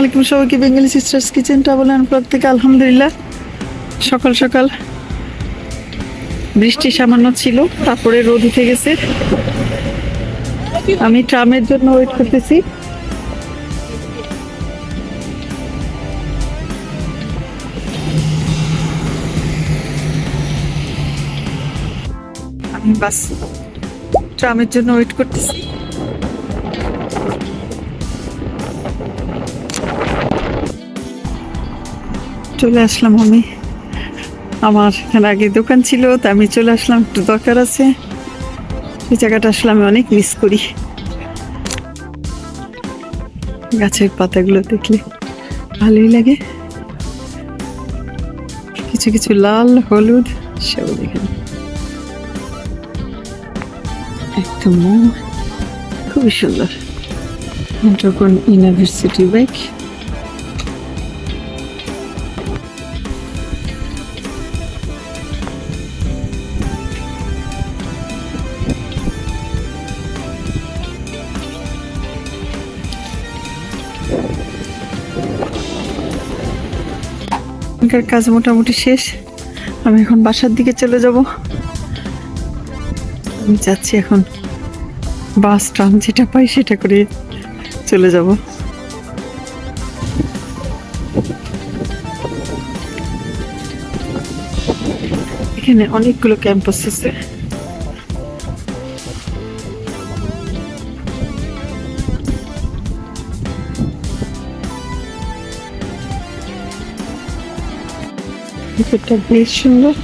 আলাইকুম সবাইকে Bengali sisters kitchen travel and blog থেকে আলহামদুলিল্লাহ। সকাল সকাল বৃষ্টি সামান্য ছিল, তারপরে রোদ উঠে গেছে। আমি ট্রামের জন্য ওয়েট করতেছি। আমি বাস ট্রামের জন্য ওয়েট করতেছি। চলে আসলাম আমি। আমার এখানে আগে দোকান ছিল, তা আমি চলে আসলাম, একটু দরকার আছে। এই জায়গাটা আসলে আমি অনেক মিস করি। গাছের পাতাগুলো দেখলে ভালোই লাগে। কিছু কিছু লাল, হলুদ সবুজ এখানে একদম খুবই সুন্দর। যখন ইউনিভার্সিটি বাইক এখানকার কাজ মোটামুটি শেষ। আমি এখন বাসার দিকে চলে যাব। আমি যাচ্ছি এখন বাস ট্রাম যেটা পাই সেটা করে চলে যাব। এখানে অনেকগুলো ক্যাম্পাস আছে। ভিতরটা বেশ সুন্দর।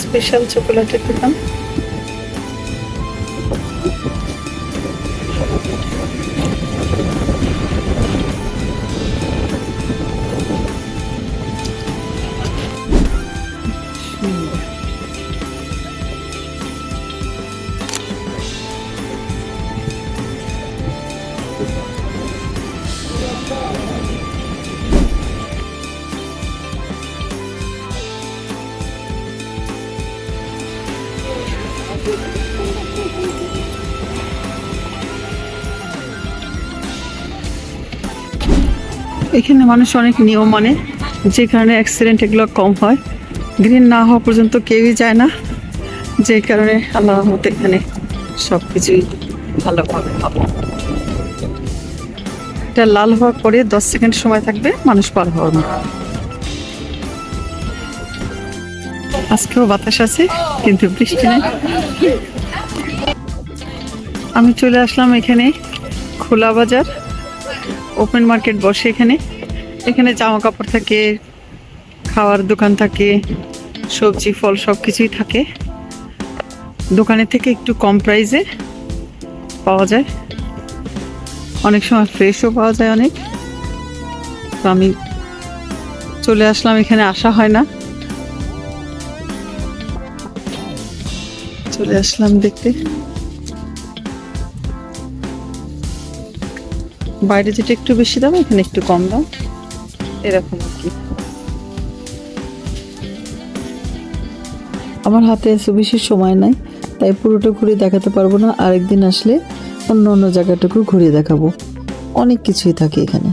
স্পেশাল চকোলেটের দোকান। এখানে মানুষ অনেক নিয়ম মানে যে কারণে অ্যাক্সিডেন্ট এগুলো কম হয়। গ্রিন না হওয়া পর্যন্ত কেউই যায় না, যে কারণে আল্লাহ মতো এখানে সব কিছুই ভালোভাবে হবে এটা লাল হওয়ার পরে দশ সেকেন্ড সময় থাকবে, মানুষ পার হওয়ার মতো। আজকেও বাতাস আছে, কিন্তু বৃষ্টি নেই। আমি চলে আসলাম এখানে খোলা বাজার ওপেন মার্কেট বসে এখানে। এখানে জামা কাপড় থাকে, খাওয়ার দোকান থাকে, সবজি, ফল সব কিছুই থাকে। দোকানের থেকে একটু কম প্রাইসে পাওয়া যায়। অনেক সময় ফ্রেশও পাওয়া যায় অনেক। তো আমি চলে আসলাম, এখানে আসা হয় না। চলে আসলাম দেখতে। বাইরে যেটা একটু বেশি দাম, এখানে একটু কম দাম। এরকম আর কি। আমার হাতে এসে বেশি সময় নাই, তাই পুরোটা ঘুরে দেখাতে পারব না। আরেকদিন আসলে অন্য অন্য জায়গাটুকু ঘুরে দেখাবো। অনেক কিছুই থাকে এখানে।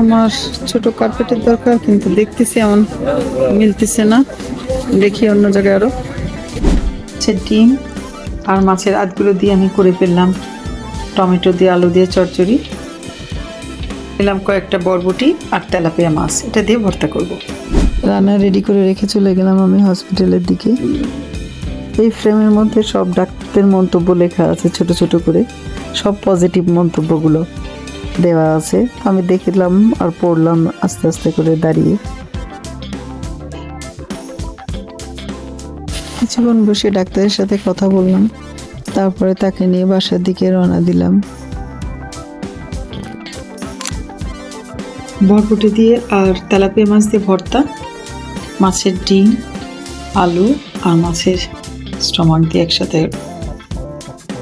আমার ছোট কার্পেটের দরকার, কিন্তু দেখতেছি এমন মিলতেছে না। দেখি অন্য জায়গায় আরও হচ্ছে ডিম আর মাছের আধগুলো দিয়ে আমি করে ফেললাম। টমেটো দিয়ে আলু দিয়ে চচ্চড়ি। নিলাম কয়েকটা বরবটি আর তেলাপিয়া মাছ। এটা দিয়ে ভর্তা করব। রান্না রেডি করে রেখে চলে গেলাম আমি হসপিটালের দিকে। এই ফ্রেমের মধ্যে সব ডাক্তারদের মন্তব্য লেখা আছে ছোট ছোট করে। সব পজিটিভ মন্তব্যগুলো দেওয়া আছে। আমি দেখলাম আর পড়লাম আস্তে আস্তে করে দাঁড়িয়ে। কিছুক্ষণ বসে ডাক্তারের সাথে কথা বললাম। তারপরে তাকে নিয়ে বাসার দিকে রওনা দিলাম। বরবটি দিয়ে আর তেলাপিয়া মাছ দিয়ে ভর্তা মাছের ডিম আলু আর মাছের স্টমাক দিয়ে একসাথে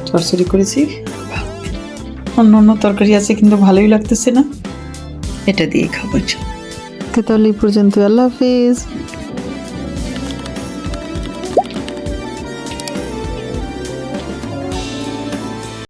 চরচড়ি করেছি। অন্য অন্য তরকারি আছে কিন্তু ভালোই লাগতেছে না। এটা দিয়ে খাব তো তাহলে এই পর্যন্ত। আল্লাহ হাফিজ।